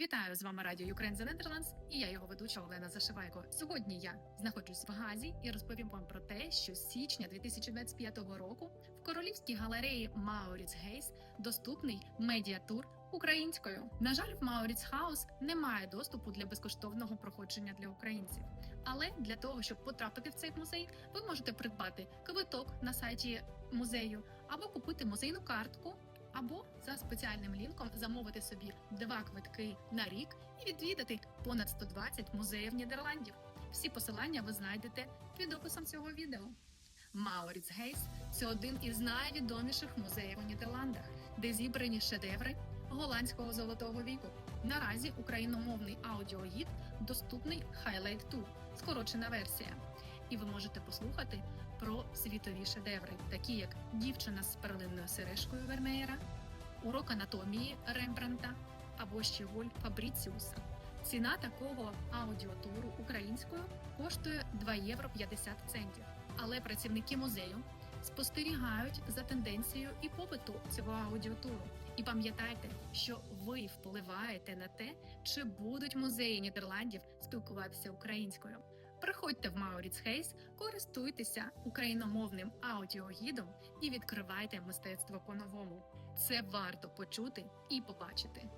Вітаю з вами Радіо Ukraine The Netherlands і я його ведуча Олена Зашивайко. Сьогодні я знаходжусь в Газі і розповім вам про те, що з січня 2025 року в королівській галереї Мауріц Гейс доступний медіатур українською. На жаль, в Мауріц Хаус немає доступу для безкоштовного проходження для українців. Але для того, щоб потрапити в цей музей, ви можете придбати квиток на сайті музею або купити музейну картку. Або за спеціальним лінком замовити собі два квитки на рік і відвідати понад 120 музеїв Нідерландів. Всі посилання ви знайдете під описом цього відео. Мауріц Гейс це один із найвідоміших музеїв у Нідерландах, де зібрані шедеври голландського золотого віку. Наразі україномовний аудіогід доступний Highlight 2, скорочена версія. І ви можете послухати про світові шедеври, такі як Дівчина з перлинною сережкою Вермеєра, Урок анатомії Рембранта або ще Воль Фабріціуса. Ціна такого аудіотуру українською коштує 2 євро 50 центів. Але працівники музею спостерігають за тенденцією і попиту цього аудіотуру. І пам'ятайте, що ви впливаєте на те, чи будуть музеї Нідерландів спілкуватися українською. Приходьте в Мауріц Хейс, користуйтеся україномовним аудіогідом і відкривайте мистецтво по-новому. Це варто почути і побачити.